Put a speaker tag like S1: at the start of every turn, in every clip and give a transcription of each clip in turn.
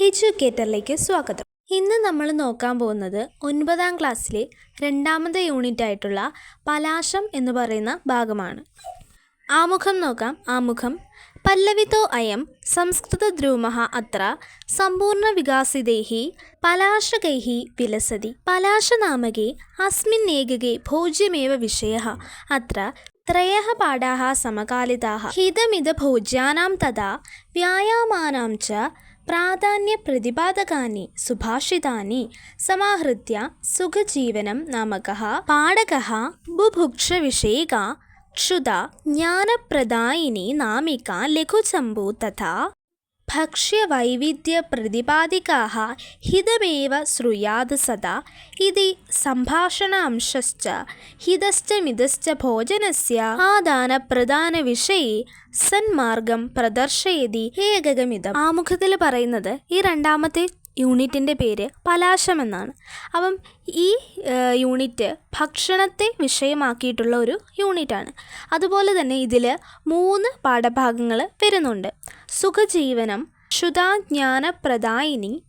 S1: എജ്യൂക്കേറ്ററിലേക്ക് സ്വാഗതം. ഇന്ന് നമ്മൾ നോക്കാൻ പോകുന്നത് ഒൻപതാം ക്ലാസ്സിലെ രണ്ടാമത്തെ യൂണിറ്റ് ആയിട്ടുള്ള പലാശം എന്ന് പറയുന്ന ഭാഗമാണ്. ആമുഖം നോക്കാം. ആമുഖം. പല്ലവിതോ അയം സംസ്കൃത സംസ്കൃതദ്രൂമഃ അത്ര സമ്പൂർണ വികാസിതൈഹി പലാശകൈഹി വിലസതി. പലാശനാമകേ അസ്മിന്നേകകേ ഭോജ്യമേവ വിഷയ അത്ര ത്രയ പാഠാ സമകാലിതാ ഹിതമിത ഭോജ്യാനാം തഥാ വ്യായാമാനാं പ്രാധാന്യ പ്രതിപാദകാനി സുഭാഷിതാനി സമാഹൃത്യ സുഖജീവനം നാമക പാടക ബുഭുക്ഷവിഷയിക ക്ഷുത ജ്ഞാനപ്രദായിനി നാമിക ലഘുചമ്പു തഥാ भक्ष्यवैविध्यप्रतिपादिकाः हितमेव श्रूयात् सदा इति सम्भाषणांशश्च हितश्च मितश्च भोजनस्य ആദാനപ്രധാനവിഷയെ സന്മാർഗം പ്രദർശയതി ഏകകമിതം ആമുഖത്തിൽ പറയുന്നത് ഈ രണ്ടാമത്തെ യൂണിറ്റിന്റെ പേര് പലാശമെന്നാണ്. അപ്പം ഈ യൂണിറ്റ് ഭക്ഷണത്തെ വിഷയമാക്കിയിട്ടുള്ള ഒരു യൂണിറ്റാണ്. അതുപോലെ തന്നെ ഇതിൽ മൂന്ന് പാഠഭാഗങ്ങൾ വരുന്നുണ്ട്. സുഖജീവനം ക്ഷുതാജ്ഞാനപ്രദായിനി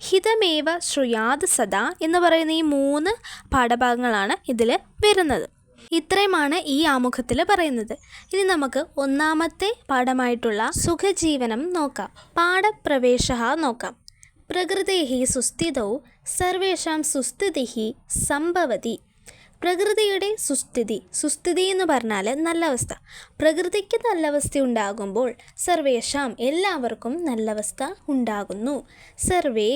S1: ഹിതമേവ ശ്രുയാത് സദാ എന്ന് പറയുന്ന ഈ മൂന്ന് പാഠഭാഗങ്ങളാണ് ഇതിൽ വരുന്നത്. ഇത്രയുമാണ് ഈ ആമുഖത്തിൽ പറയുന്നത്. ഇനി നമുക്ക് ഒന്നാമത്തെ പാഠമായിട്ടുള്ള സുഖജീവനം നോക്കാം. പാഠപ്രവേശ നോക്കാം. പ്രകൃതേഹി സുസ്ഥിതൗ സർവേഷാം സുസ്ഥിതി സംഭവതി. പ്രകൃതിയുടെ സുസ്ഥിതി സുസ്ഥിതി എന്ന് പറഞ്ഞാൽ നല്ല അവസ്ഥ പ്രകൃതിക്ക് നല്ല അവസ്ഥ ഉണ്ടാകുമ്പോൾ സർവേഷാം എല്ലാവർക്കും നല്ല അവസ്ഥ ഉണ്ടാകുന്നു. സർവേ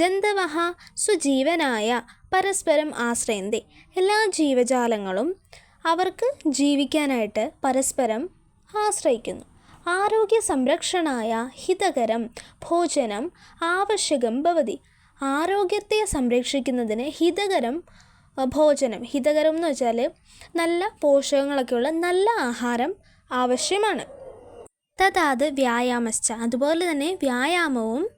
S1: ജന്തവഹ സുജീവനായ പരസ്പരം ആശ്രയന്തി. എല്ലാ ജീവജാലങ്ങളും അവർക്ക് ജീവിക്കാനായിട്ട് പരസ്പരം ആശ്രയിക്കുന്നു. ആരോഗ്യ സംരക്ഷണായ ഹിതകരം ഭോജനം ആവശ്യകം ഭവതി. ആരോഗ്യത്തെ സംരക്ഷിക്കുന്നതിന് ഹിതകരം ഭോജനം. ഹിതകരം എന്ന് വെച്ചാൽ നല്ല പോഷകങ്ങളൊക്കെയുള്ള നല്ല ആഹാരം ആവശ്യമാണ്. തഥാത് വ്യായാമശ്ച. അതുപോലെ തന്നെ വ്യായാമവും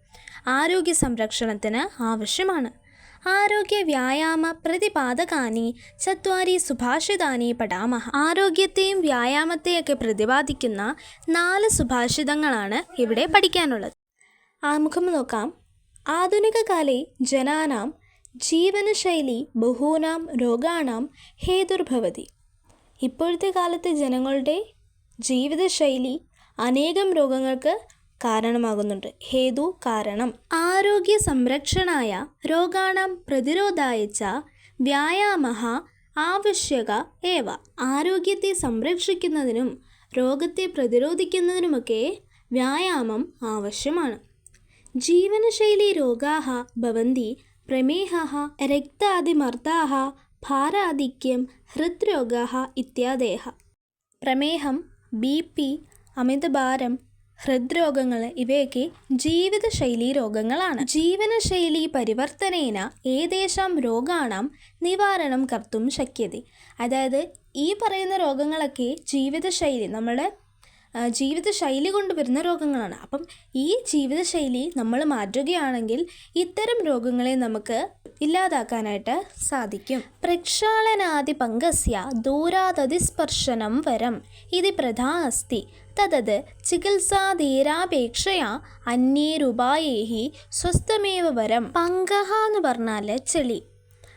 S1: ആരോഗ്യ സംരക്ഷണത്തിന് ആവശ്യമാണ്. ആരോഗ്യ വ്യായാമ പ്രതിപാദകാനി ചത്വാരി സുഭാഷിതാനി പഠാമഹ ആരോഗ്യത്തെയും വ്യായാമത്തെയൊക്കെ പ്രതിപാദിക്കുന്ന നാല് സുഭാഷിതങ്ങളാണ് ഇവിടെ പഠിക്കാനുള്ളത്. ആമുഖം നോക്കാം. ആധുനിക ആധുനികകാലേ ജനാനാം ജീവനശൈലി ബഹൂനാം രോഗാണാം ഹേതുർഭവതി. ഇപ്പോഴത്തെ കാലത്തെ ജനങ്ങളുടെ ജീവിതശൈലി അനേകം രോഗങ്ങൾക്ക് കാരണമാകുന്നുണ്ട്. ഹേതു കാരണം. ആരോഗ്യ സംരക്ഷണായ രോഗാണാം പ്രതിരോധായ ച വ്യായാമ ആവശ്യക ഏവ. ആരോഗ്യത്തെ സംരക്ഷിക്കുന്നതിനും രോഗത്തെ പ്രതിരോധിക്കുന്നതിനുമൊക്കെ വ്യായാമം ആവശ്യമാണ്. ജീവനശൈലി രോഗാഹ ഭവന്തി പ്രമേഹ രക്താതിമർദ്ദാഹ ഭാരാധിക്യം ഹൃദ്രോഗാഹ ഇത്യാദേഹ പ്രമേഹം ബി പി അമിതഭാരം ഹൃദ്രോഗങ്ങൾ ഇവയൊക്കെ ജീവിതശൈലീ രോഗങ്ങളാണ്. ജീവനശൈലി പരിവർത്തനേന ഏതേശാം രോഗാണാം നിവാരണം കർത്തും ശക്യത. അതായത് ഈ പറയുന്ന രോഗങ്ങളൊക്കെ ജീവിതശൈലി നമ്മുടെ ജീവിതശൈലി കൊണ്ടുവരുന്ന രോഗങ്ങളാണ്. അപ്പം ഈ ജീവിതശൈലി നമ്മൾ മാറ്റുകയാണെങ്കിൽ ഇത്തരം രോഗങ്ങളെ നമുക്ക് ഇല്ലാതാക്കാനായിട്ട് സാധിക്കും. പ്രക്ഷാളനാദി പങ്കസ്യ ദൂരാതതിസ്പർശനം വരം. ഇത് പ്രധാ അസ്തി. തതത് ചികിത്സാധീരാപേക്ഷയാ അന്യേരുപായേഹി സ്വസ്ഥമേവ വരം പങ്കഹ എന്ന് പറഞ്ഞാൽ ചെളി.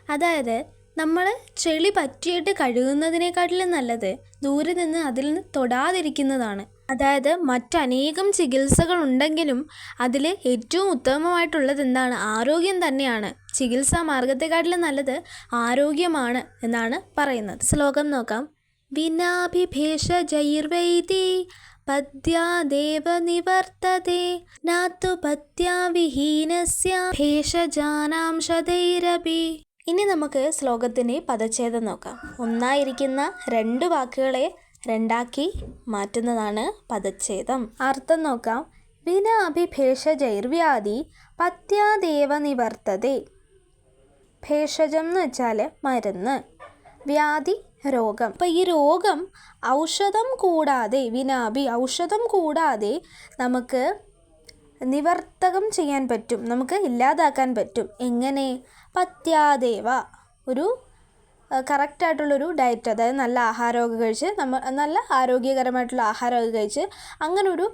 S1: അതായത് നമ്മൾ ചെളി പറ്റിയിട്ട് കഴുകുന്നതിനേക്കാട്ടിലും നല്ലത് ദൂരെ നിന്ന് അതിൽ നിന്ന് തൊടാതിരിക്കുന്നതാണ്. അതായത് മറ്റനേകം ചികിത്സകൾ ഉണ്ടെങ്കിലും അതിൽ ഏറ്റവും ഉത്തമമായിട്ടുള്ളത് എന്താണ്? ആരോഗ്യം തന്നെയാണ്. ചികിത്സാ മാർഗത്തെക്കാട്ടിലും നല്ലത് ആരോഗ്യമാണ് എന്നാണ് പറയുന്നത്. ശ്ലോകം നോക്കാം. വിനാഭിഭേഷജൈർവൈതി പദ്യാദേവ നിവർത്തതേ നാത്തു പദ്യാവിഹീനസ്യ ഭേഷജാനാംശതൈരപി ഇനി നമുക്ക് ശ്ലോകത്തിന്റെ പദച്ഛേദം നോക്കാം. ഒന്നായിരിക്കുന്ന രണ്ട് വാക്കുകളെ രണ്ടാക്കി മാറ്റുന്നതാണ് പദച്ഛേദം. അർത്ഥം നോക്കാം. വിന അഭിഭേഷജൈർവ്യാധി പത്യാദേവ നിവർത്തതേ ഭേഷജം എന്ന് വെച്ചാൽ മരുന്ന്. വ്യാധി രോഗം. അപ്പോൾ ഈ രോഗം ഔഷധം കൂടാതെ വിനാബി ഔഷധം കൂടാതെ നമുക്ക് നിവർത്തകം ചെയ്യാൻ പറ്റും നമുക്ക് ഇല്ലാതാക്കാൻ പറ്റും. എങ്ങനെ? പത്യാദേവ ഒരു കറക്റ്റായിട്ടുള്ളൊരു ഡയറ്റ് അതായത് നല്ല ആഹാരമൊക്കെ കഴിച്ച് നമ്മൾ നല്ല ആരോഗ്യകരമായിട്ടുള്ള ആഹാരമൊക്കെ കഴിച്ച് അങ്ങനൊരു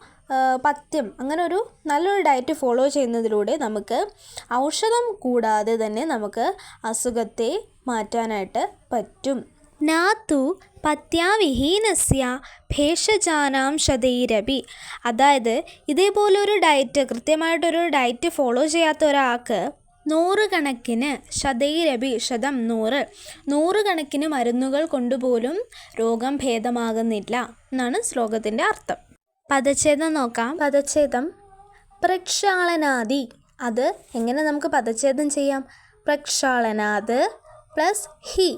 S1: പഥ്യം അങ്ങനെ ഒരു നല്ലൊരു ഡയറ്റ് ഫോളോ ചെയ്യുന്നതിലൂടെ നമുക്ക് ഔഷധം കൂടാതെ തന്നെ നമുക്ക് അസുഖത്തെ മാറ്റാനായിട്ട് പറ്റും. നാത്തു പത്യാവിഹീനസ്യ ഭേഷജാനാം ശതൈരപി അതായത് ഇതേപോലൊരു ഡയറ്റ് കൃത്യമായിട്ടൊരു ഡയറ്റ് ഫോളോ ചെയ്യാത്ത ഒരാൾക്ക് നൂറുകണക്കിന് ശതൈരപി ശതം നൂറ്. നൂറുകണക്കിന് മരുന്നുകൾ കൊണ്ടുപോലും രോഗം ഭേദമാകുന്നില്ല എന്നാണ് ശ്ലോകത്തിന്റെ അർത്ഥം. പദച്ഛേദം നോക്കാം. പദച്ഛേദം. പ്രക്ഷാളനാദി. അത് എങ്ങനെ നമുക്ക് പദച്ഛേദം ചെയ്യാം? പ്രക്ഷാളനാദ് പ്ലസ് ഹി.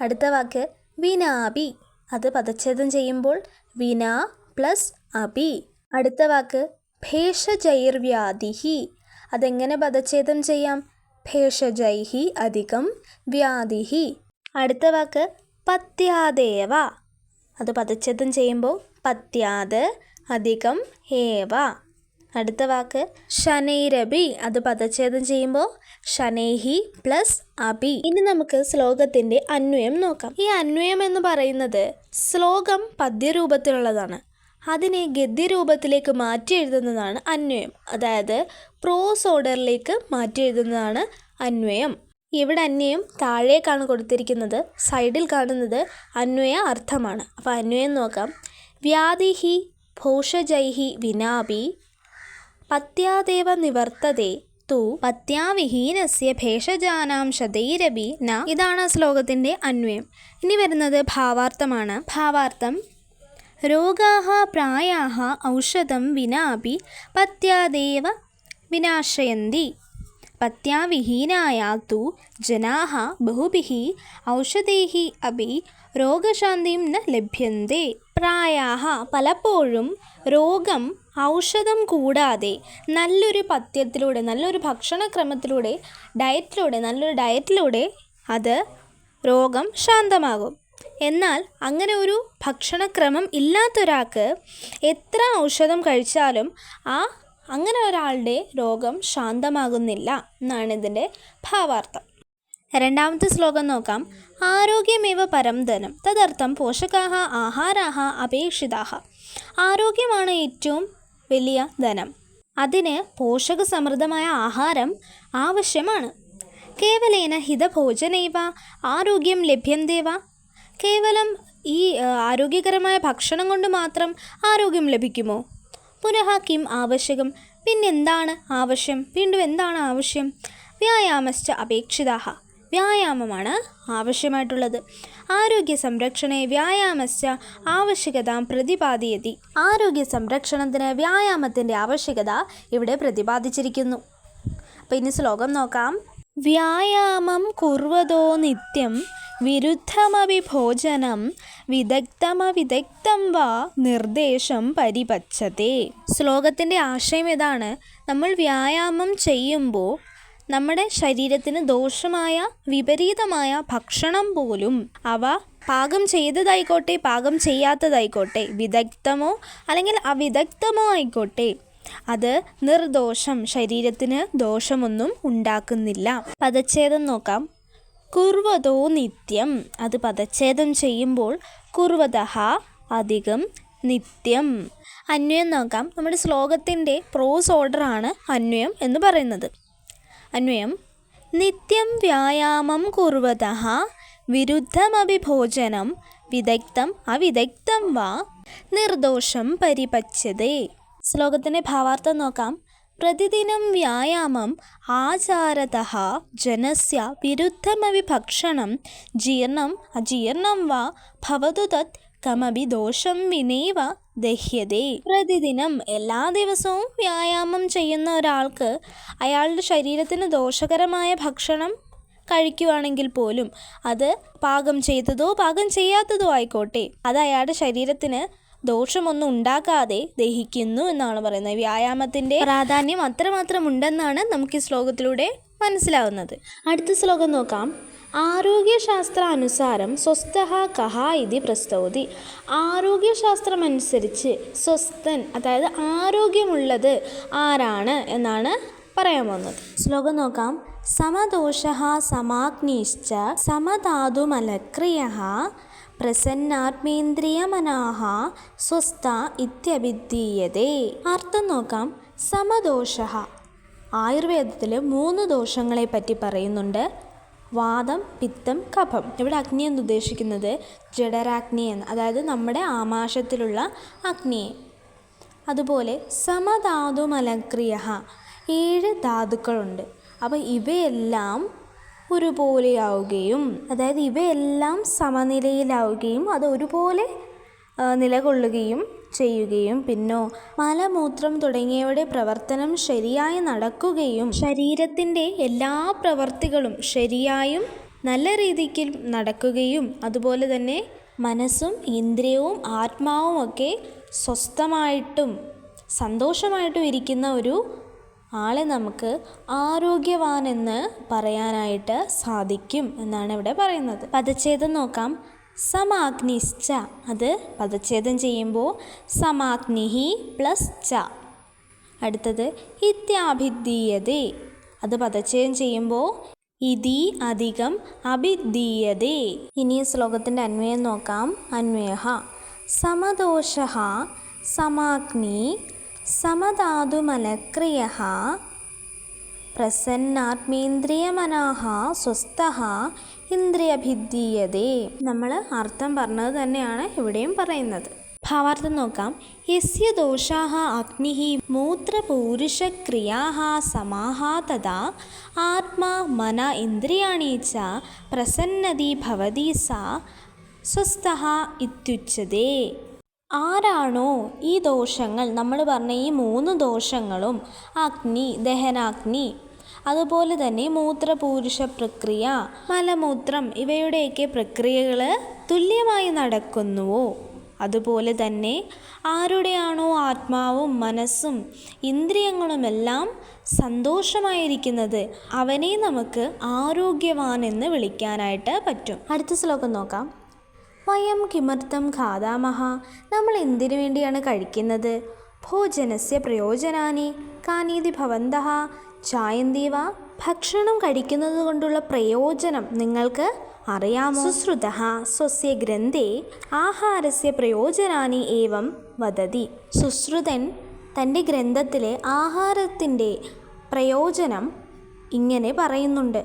S1: അടുത്ത വാക്ക് വിനാപി അത് പദച്ഛേദം ചെയ്യുമ്പോൾ വിന പ്ലസ് അപി അടുത്ത വാക്ക് ഭേഷജൈർവ്യാധിഹി. അതെങ്ങനെ പദച്ഛേദം ചെയ്യാം? ഭേഷജൈഹി അധികം വ്യാധിഹി. അടുത്ത വാക്ക് പത്യാദേവ. അത് പദച്ഛേദം ചെയ്യുമ്പോൾ പത്യാത് അധികം ഏവ. അടുത്ത വാക്ക് ഷനൈരബി അത് പദച്ഛേദം ചെയ്യുമ്പോൾ ഷനൈഹി പ്ലസ് അബി. ഇനി നമുക്ക് ശ്ലോകത്തിന്റെ അന്വയം നോക്കാം. ഈ അന്വയം എന്ന് പറയുന്നത് ശ്ലോകം പദ്യരൂപത്തിലുള്ളതാണ്. അതിനെ ഗദ്യരൂപത്തിലേക്ക് മാറ്റി എഴുതുന്നതാണ് അന്വയം. അതായത് പ്രോസ് ഓർഡറിലേക്ക് മാറ്റി എഴുതുന്നതാണ് അന്വയം. ഇവിടെ അന്വയം താഴേക്കാണ് കൊടുത്തിരിക്കുന്നത്. സൈഡിൽ കാണുന്നത് അന്വയ അർത്ഥമാണ്. അപ്പോൾ അന്വയം നോക്കാം. വ്യാധിഹി ഭോഷജൈഹി വിനാപി പത്യാദേവ നിവർത്തതേ തു പത്യാവിഹീനസ്യ ഭേഷജാനാം ശതൈരവി ന. ഇതാണ് ശ്ലോകത്തിന്റെ അന്വയം. ഇനി വരുന്നത് ഭാവാർത്ഥമാണ്. ഭാവാർത്ഥം രോഗാഹ പ്രായാഹ ഔഷധം വിനാപി പത്യാദേവ വിനാശയന്തി. പത്യാവിഹീനായ തു ജനാഹ ബഹുഭിः ഔഷധൈः അപി രോഗശാന്തിം ന ലഭ്യന്തെ. പ്രായാഹ പലപ്പോഴും രോഗം ഔഷധം കൂടാതെ നല്ലൊരു പഥ്യത്തിലൂടെ നല്ലൊരു ഭക്ഷണക്രമത്തിലൂടെ ഡയറ്റിലൂടെ നല്ലൊരു ഡയറ്റിലൂടെ അത് രോഗം ശാന്തമാകും. എന്നാൽ അങ്ങനെ ഒരു ഭക്ഷണക്രമം ഇല്ലാത്തൊരാൾക്ക് എത്ര ഔഷധം കഴിച്ചാലും ആ അങ്ങനെ ഒരാളുടെ രോഗം ശാന്തമാകുന്നില്ല എന്നാണ് ഇതിന്റെ ഭാവാർത്ഥം. രണ്ടാമത്തെ ശ്ലോകം നോക്കാം. ആരോഗ്യമേവ പരം ധനം. തദർത്ഥം പോഷകാഹ ആഹാരാഹ അപേക്ഷിതാഹ. ആരോഗ്യമാണ് ഏറ്റവും വലിയ ധനം. അതിന് പോഷകസമൃദ്ധമായ ആഹാരം ആവശ്യമാണ്. കേവലേന ഹിതഭോജനൈവ ആരോഗ്യം ലഭ്യന്തേവ. കേവലം ഈ ആരോഗ്യകരമായ ഭക്ഷണം കൊണ്ട് മാത്രം ആരോഗ്യം ലഭിക്കുമോ? പുനഃ കിം ആവശ്യകം. പിന്നെന്താണ് ആവശ്യം? വീണ്ടും എന്താണ് ആവശ്യം? വ്യായാമശ്ച അപേക്ഷിതാഹ. വ്യായാമമാണ് ആവശ്യമായിട്ടുള്ളത്. ആരോഗ്യ സംരക്ഷണേ വ്യായാമസ്യ ആവശ്യകത പ്രതിപാദിയതി. ആരോഗ്യ സംരക്ഷണത്തിന് വ്യായാമത്തിന്റെ ആവശ്യകത ഇവിടെ പ്രതിപാദിച്ചിരിക്കുന്നു. അപ്പോൾ ഇനി ശ്ലോകം നോക്കാം. വ്യായാമം കുർവതോ നിത്യം വിരുദ്ധമവി ഭോജനം വിദഗ്ധമവിദഗ്ധം വാ നിർദ്ദേശം പരിപച്ചതേ. ശ്ലോകത്തിന്റെ ആശയം ഇതാണ്. നമ്മൾ വ്യായാമം ചെയ്യുമ്പോൾ നമ്മുടെ ശരീരത്തിന് ദോഷമായ വിപരീതമായ ഭക്ഷണം പോലും അവ പാകം ചെയ്തതായിക്കോട്ടെ പാകം ചെയ്യാത്തതായിക്കോട്ടെ വിദഗ്ധമോ അല്ലെങ്കിൽ അവിദഗ്ധമോ ആയിക്കോട്ടെ അത് നിർദോഷം ശരീരത്തിന് ദോഷമൊന്നും ഉണ്ടാക്കുന്നില്ല. പദച്ഛേദം നോക്കാം. കുർവതോ നിത്യം. അത് പദച്ഛേദം ചെയ്യുമ്പോൾ കുർവതഹ അധികം നിത്യം. അന്വയം നോക്കാം. നമ്മുടെ ശ്ലോകത്തിന്റെ പ്രോസ് ഓർഡറാണ് അന്വയം എന്ന് പറയുന്നത്. അന്വയം. നിത്യം വ്യായാമം കുറവത വിരുദ്ധമപി ഭോജനം വിദഗ്ധം അവിദഗ്ധം വാ നിർദോഷം പരിപച്ചതേ ശ്ലോകത്തിന്റെ ഭാവാർത്ഥം നോക്കാം. പ്രതിദിനം വ്യായാമം ആചാരത ജനസ്യ വിരുദ്ധമവി ഭക്ഷണം ജീർണം അജീർണം വാ ഭവതു തത് കമപി ദോഷം വിനൈവ ദഹ്യതേ. പ്രതിദിനം എല്ലാ ദിവസവും വ്യായാമം ചെയ്യുന്ന ഒരാൾക്ക് അയാളുടെ ശരീരത്തിന് ദോഷകരമായ ഭക്ഷണം കഴിക്കുവാണെങ്കിൽ പോലും അത് പാകം ചെയ്തതോ പാകം ചെയ്യാത്തതോ ആയിക്കോട്ടെ. അത് അയാളുടെ ശരീരത്തിന് ദോഷമൊന്നും ഉണ്ടാക്കാതെ ദഹിക്കുന്നു എന്നാണ് പറയുന്നത്. വ്യായാമത്തിന്റെ പ്രാധാന്യം അത്രമാത്രം ഉണ്ടെന്നാണ് നമുക്ക് ഈ ശ്ലോകത്തിലൂടെ മനസ്സിലാവുന്നത്. അടുത്ത ശ്ലോകം നോക്കാം. ആരോഗ്യശാസ്ത്രാനുസാരം സ്വസ്ഥ കഹ ഇതി പ്രസ്തൗതി. ആരോഗ്യശാസ്ത്രമനുസരിച്ച് സ്വസ്ഥൻ അതായത് ആരോഗ്യമുള്ളത് ആരാണ് എന്നാണ് പറയാൻ പോകുന്നത്. ശ്ലോകം നോക്കാം. സമദോഷ സമാഗ്നിശ്ച സമധാതുമലക്രിയ പ്രസന്നാത്മേന്ദ്രിയമനാഹ സ്വസ്ഥ ഇത്യഭിധീയതേ. അർത്ഥം നോക്കാം. സമദോഷ ആയുർവേദത്തിൽ മൂന്ന് ദോഷങ്ങളെ പറ്റി പറയുന്നുണ്ട്. വാദം പിത്തം കഫം. ഇവിടെ അഗ്നി എന്ന് ഉദ്ദേശിക്കുന്നത് ജഡരാഗ്നി എന്ന് അതായത് നമ്മുടെ ആമാശയത്തിലുള്ള അഗ്നിയെ. അതുപോലെ സമധാതുമലക്രിയ ഏഴ് ധാതുക്കളുണ്ട്. അപ്പോൾ ഇവയെല്ലാം ഒരുപോലെയാവുകയും അതായത് ഇവയെല്ലാം സമനിലയിലാവുകയും അത് ഒരുപോലെ നിലകൊള്ളുകയും ചെയ്യുകയും പിന്നോ മലമൂത്രം തുടങ്ങിയവയുടെ പ്രവർത്തനം ശരിയായി നടക്കുകയും ശരീരത്തിന്റെ എല്ലാ പ്രവർത്തികളും ശരിയായും നല്ല രീതിക്ക് നടക്കുകയും അതുപോലെ തന്നെ മനസ്സും ഇന്ദ്രിയവും ആത്മാവും ഒക്കെ സ്വസ്ഥമായിട്ടും സന്തോഷമായിട്ടും ഇരിക്കുന്ന ഒരു ആളെ നമുക്ക് ആരോഗ്യവാനെന്ന് പറയാനായിട്ട് സാധിക്കും എന്നാണ് ഇവിടെ പറയുന്നത്. പദച്ഛേദം നോക്കാം. സമാഗ്നിശ്ച. അത് പദച്ഛേദം ചെയ്യുമ്പോൾ സമാഗ്നിഹി പ്ലസ് ച. അടുത്തത് ഇത്യാഭിധീയതേ അത് പദച്ഛേദം ചെയ്യുമ്പോൾ ഇതി അധികം അഭിധീയതേ ഇനി ശ്ലോകത്തിന്റെ അന്വയം നോക്കാം. അന്വയ സമദോഷ സമാഗ്നി സമധാതുമലക്രിയ പ്രസന്നാത്മേന്ദ്രിയമനാഹ സ്വസ്ഥ ഇന്ദ്രിയഭിദ്ധീയതേ നമ്മൾ അർത്ഥം പറഞ്ഞത് തന്നെയാണ് ഇവിടെയും പറയുന്നത്. ഭാവാർത്ഥം നോക്കാം. യസ്യ ദോഷാഹ അഗ്നി മൂത്രപൂരുഷക്രിയാഹ സമാഹ തഥാ ആത്മാ മന ഇന്ദ്രിയാണി ച പ്രസന്നതി ഭവതി സാ സ്വസ്ഥ ഇത്യുച്ചതേ ആരാണോ ഈ ദോഷങ്ങൾ? നമ്മൾ പറഞ്ഞ ഈ മൂന്ന് ദോഷങ്ങളും അഗ്നി ദഹനാഗ്നി അതുപോലെ തന്നെ മൂത്രപൂരുഷ പ്രക്രിയ മലമൂത്രം ഇവയുടെയൊക്കെ പ്രക്രിയകൾ തുല്യമായി നടക്കുന്നുവോ? അതുപോലെ തന്നെ ആരുടെയാണോ ആത്മാവും മനസ്സും ഇന്ദ്രിയങ്ങളുമെല്ലാം സന്തോഷമായിരിക്കുന്നത് അവനെ നമുക്ക് ആരോഗ്യവാൻ എന്ന് വിളിക്കാനായിട്ട് പറ്റും. അടുത്ത ശ്ലോകം നോക്കാം. വയം കിമർത്ഥം ഖാദാമഹ. നമ്മൾ എന്തിനു വേണ്ടിയാണ് കഴിക്കുന്നത്? ഭോജനസ്യ പ്രയോജനാനി. കാനീതി ഭവന്തഃ ചായന്തീവ ഭക്ഷണം കഴിക്കുന്നത് കൊണ്ടുള്ള പ്രയോജനം നിങ്ങൾക്ക് അറിയാമോ? സുശ്രുത സ്വസ്യ ഗ്രന്ഥേ ആഹാരസ്യ പ്രയോജനാനി ഏവം വദതി. സുശ്രുതൻ തന്റെ ഗ്രന്ഥത്തിലെ ആഹാരത്തിന്റെ പ്രയോജനം ഇങ്ങനെ പറയുന്നുണ്ട്.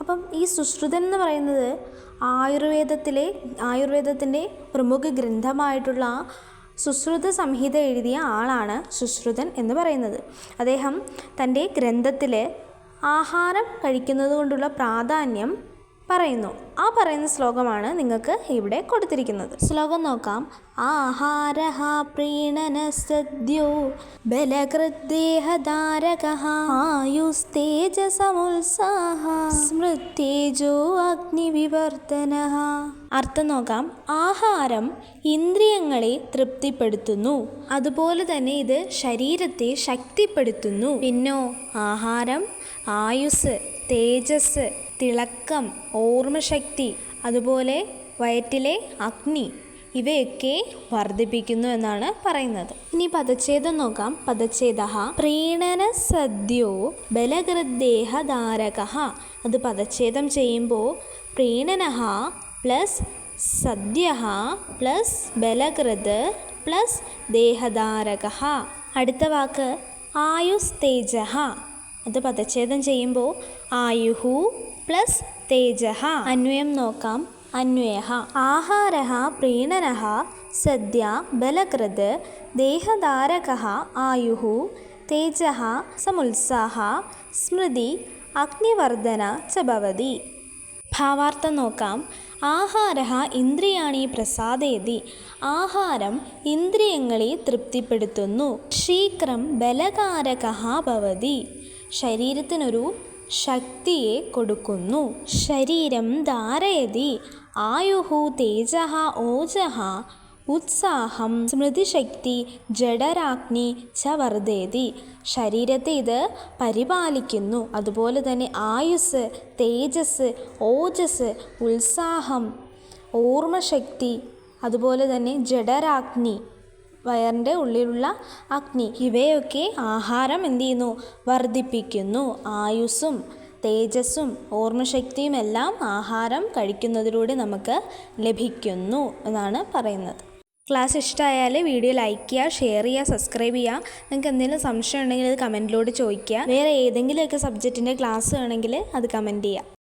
S1: അപ്പം ഈ സുശ്രുതൻ എന്ന് പറയുന്നത് ആയുർവേദത്തിലെ ആയുർവേദത്തിന്റെ പ്രമുഖ ഗ്രന്ഥമായിട്ടുള്ള സുശ്രുത സംഹിത എഴുതിയ ആളാണ് സുശ്രുതൻ എന്ന് പറയുന്നത്. അദ്ദേഹം തന്റെ ഗ്രന്ഥത്തിൽ ആഹാരം കഴിക്കുന്നത് കൊണ്ടുള്ള പ്രാധാന്യം പറയുന്നു. ആ പറയുന്ന ശ്ലോകമാണ് നിങ്ങൾക്ക് ഇവിടെ കൊടുത്തിരിക്കുന്നത്. ശ്ലോകം നോക്കാം. ആഹാര പ്രീണന സ്മൃത്തേജോ അഗ്നിവിവർത്തന. അർത്ഥം നോക്കാം. ആഹാരം ഇന്ദ്രിയങ്ങളെ തൃപ്തിപ്പെടുത്തുന്നു. അതുപോലെ തന്നെ ഇത് ശരീരത്തെ ശക്തിപ്പെടുത്തുന്നു. പിന്നോ ആഹാരം ആയുസ് തേജസ് തിളക്കം ഓർമ്മശക്തി അതുപോലെ വയറ്റിലെ അഗ്നി ഇവയൊക്കെ വർദ്ധിപ്പിക്കുന്നു എന്നാണ് പറയുന്നത്. ഇനി പദച്ഛേദം നോക്കാം. പദച്ഛേദ പ്രീണന സദ്യോ ബലകൃദ്ദേഹധാരക. അത് പദച്ഛേദം ചെയ്യുമ്പോൾ പ്രീണന പ്ലസ് സദ്യ പ്ലസ് ബലകൃത് പ്ലസ് ദേഹധാരക. അടുത്ത വാക്ക് ആയുസ്തേജ. അത് പദച്ഛേദം ചെയ്യുമ്പോൾ ആയുഹു പ്ലസ് തേജ. അന്വയം നോക്കാം. അന്വയ ആഹാര പ്രീണന സദ്യ ബലകൃത് ദേഹധാരക ആയു തേജ സമുത്സാഹ സ്മൃതി അഗ്നിവർദ്ധന ച ഭവതി. ഭാവാർത്ഥം നോക്കാം. ആഹാര ഇന്ദ്രിയാണി പ്രസാദയതി ആഹാരം ഇന്ദ്രിയങ്ങളെ തൃപ്തിപ്പെടുത്തുന്നു. ശീക്രം ബലകാരക ഭവതി. ശരീരത്തിനൊരു ശക്തിയെ കൊടുക്കുന്നു. ശരീരം ധാരയതി. ആയുഹു തേജ ഓജഹ ഉത്സാഹം സ്മൃതിശക്തി ജഡരാഗ്നി ച വർദ്ധേതി ശരീരത്തെ ഇത് പരിപാലിക്കുന്നു. അതുപോലെ തന്നെ ആയുസ് തേജസ് ഓജസ് ഉത്സാഹം ഓർമ്മശക്തി അതുപോലെ തന്നെ ജഡരാഗ്നി. വയറിന്റെ ഉള്ളിലുള്ള അഗ്നി. ഇവയൊക്കെ ആഹാരം എന്ത് ചെയ്യുന്നു? വർദ്ധിപ്പിക്കുന്നു. ആയുസ്സും തേജസ്സും ഓർമ്മശക്തിയും എല്ലാം ആഹാരം കഴിക്കുന്നതിലൂടെ നമുക്ക് ലഭിക്കുന്നു എന്നാണ് പറയുന്നത്. ക്ലാസ് ഇഷ്ടമായാൽ വീഡിയോ ലൈക്ക് ചെയ്യുക ഷെയർ ചെയ്യുക സബ്സ്ക്രൈബ് ചെയ്യുക. നിങ്ങൾക്ക് എന്തെങ്കിലും സംശയം ഉണ്ടെങ്കിൽ അത് കമന്റിലൂടെ ചോദിക്കുക. വേറെ ഏതെങ്കിലുമൊക്കെ സബ്ജക്റ്റിന്റെ ക്ലാസ് വേണമെങ്കിൽ അത് കമന്റ് ചെയ്യുക.